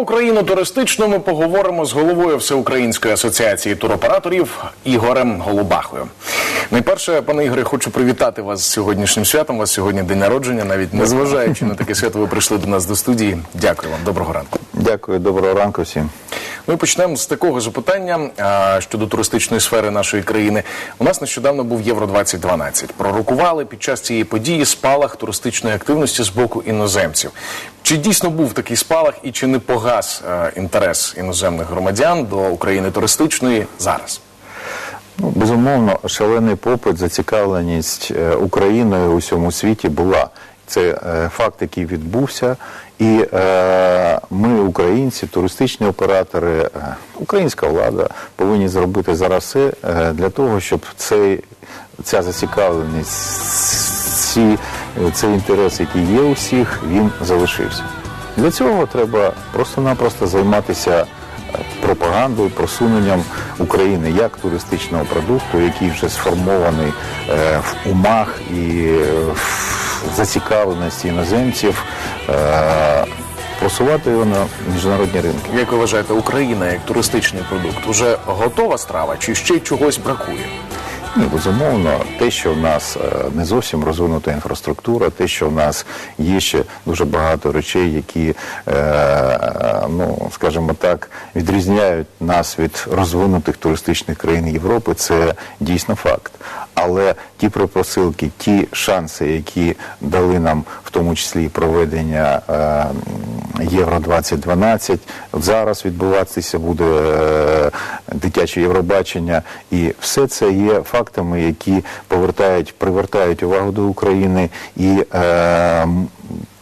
Україну туристичну ми поговоримо з головою Всеукраїнської асоціації туроператорів Ігорем Голубахою. Найперше, пане Ігоре, хочу привітати вас з сьогоднішнім святом. У вас сьогодні день народження, навіть незважаючи на таке свято, ви прийшли до нас до студії. Дякую вам, доброго ранку. Дякую, доброго ранку всім. Ми почнемо з такого ж питання а, щодо туристичної сфери нашої країни. У нас нещодавно був Євро 2012 Пророкували під час цієї події спалах туристичної активності з боку іноземців. Чи дійсно був такий спалах і чи не погас е, інтерес іноземних громадян до України туристичної зараз? Ну, безумовно, шалений попит, зацікавленість е, Україною у всьому світі була. Це е, факт, який відбувся, і е, ми, українці, туристичні оператори, е, українська влада повинні зробити зараз все для того, щоб цей, ця зацікавленість, ці, цей інтерес, який є у всіх, він залишився. Для цього треба просто-напросто займатися пропагандою, просуненням України як туристичного продукту, який вже сформований в умах і в зацікавленості іноземців, е, просувати його на міжнародні ринки. Як ви вважаєте, Україна як туристичний продукт уже готова страва, чи ще чогось бракує? Ні, безумовно, те, що в нас е, не зовсім розвинута інфраструктура, те, що в нас є ще дуже багато речей, які, е, ну скажімо так, відрізняють нас від розвинутих туристичних країн Європи, це дійсно факт. Але ті пропосилки, ті шанси, які дали нам, в тому числі проведення е, Євро 2012 от зараз відбуватися буде е, дитяче Євробачення, і все це є фактами, які повертають, привертають увагу до України і е,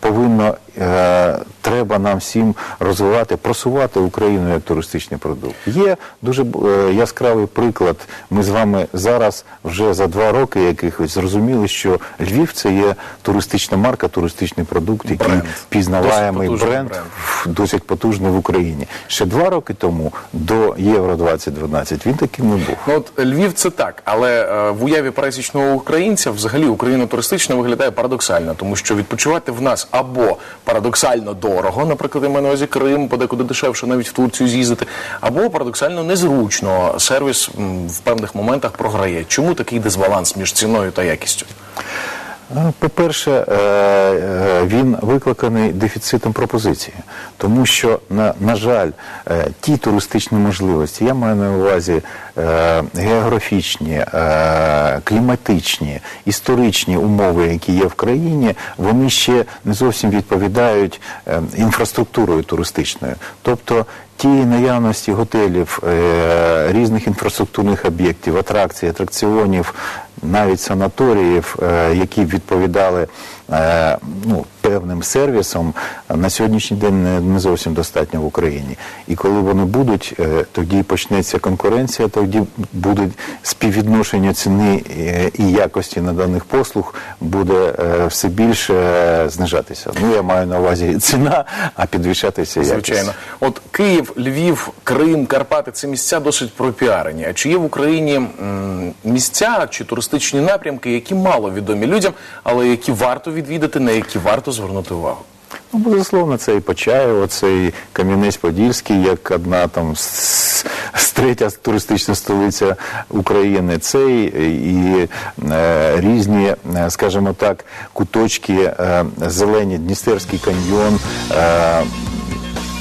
повинно е, треба нам всім розвивати, просувати Україну як туристичний продукт. Є дуже е, яскравий приклад. Ми з вами зараз вже за два роки якихось зрозуміли, що Львів це є туристична марка, туристичний продукт, який Бренд. пізнаваємий бренд, бренд. Досить потужний в Україні. Ще два роки тому до Євро 2012 він таким не був. Ну от Львів це так, але е, в уяві пересічного українця взагалі Україна туристична виглядає парадоксально, тому що відпочивати в нас або парадоксально дорого, наприклад, я маю Крим, подекуди дешевше навіть в Турцію з'їздити, або парадоксально незручно. Сервіс в певних моментах програє. Чому такий дисбаланс між ціною та якістю? По-перше, е, е, він викликаний дефіцитом пропозиції, тому що, на, жаль, е, ті туристичні можливості, я маю на увазі географічні, кліматичні, історичні умови, які є в країні, вони ще не зовсім відповідають інфраструктурою туристичною. Тобто ті наявності готелів, е, різних інфраструктурних об'єктів, атракцій, атракціонів, навіть санаторіїв, е, які відповідали ну, певним сервісом, на сьогоднішній день не, зовсім достатньо в Україні. І коли вони будуть, е, тоді почнеться конкуренція, тоді буде співвідношення ціни е, і якості наданих послуг буде е, все більше е, знижатися. Ну я маю на увазі ціна, а підвищатися якість. Звичайно, от Київ, Львів, Крим, Карпати це місця досить пропіарені. А чи є в Україні місця чи туристичні напрямки, які мало відомі людям, але які варто відвідати, на які варто звернути увагу? Ну, безусловно, це і Почаєво, це і Кам'янець-Подільський, як одна там з, з третя туристична столиця України. Це і, і е, різні, е, скажімо так, куточки е, зелені, Дністерський каньйон. Е,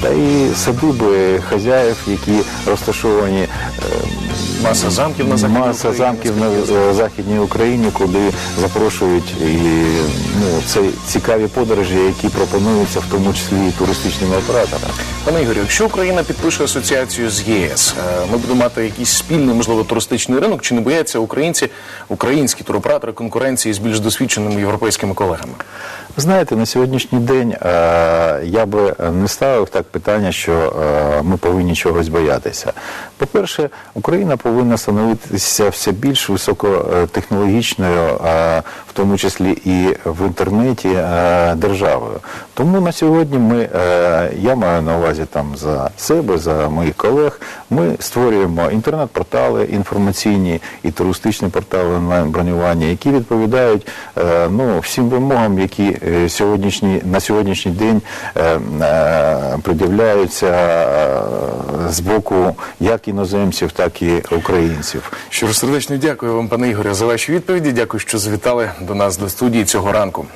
та і садиби хазяїв, які розташовані е, Маса замків на західній Маса Україні, замків на е, Західній Україні, куди запрошують і ну, це цікаві подорожі, які пропонуються в тому числі і туристичними операторами. Пане Ігорю, якщо Україна підпише асоціацію з ЄС, е, ми будемо мати якийсь спільний, можливо, туристичний ринок, чи не бояться українці, українські туроператори конкуренції з більш досвідченими європейськими колегами? Ви знаєте, на сьогоднішній день е, я би не ставив так питання, що е, ми повинні чогось боятися. По-перше, Україна повинна становитися все більш високотехнологічною, в тому числі і в інтернеті е, державою. Тому на сьогодні ми, е, я маю на увазі там за себе, за моїх колег, ми створюємо інтернет-портали інформаційні і туристичні портали онлайн-бронювання, які відповідають е, ну, всім вимогам, які е, сьогоднішні, на сьогоднішній день е, е, пред'являються е, з боку як іноземців, так і українців. Щиро сердечно дякую вам, пане Ігорю, за ваші відповіді. Дякую, що звітали до нас до студії цього ранку.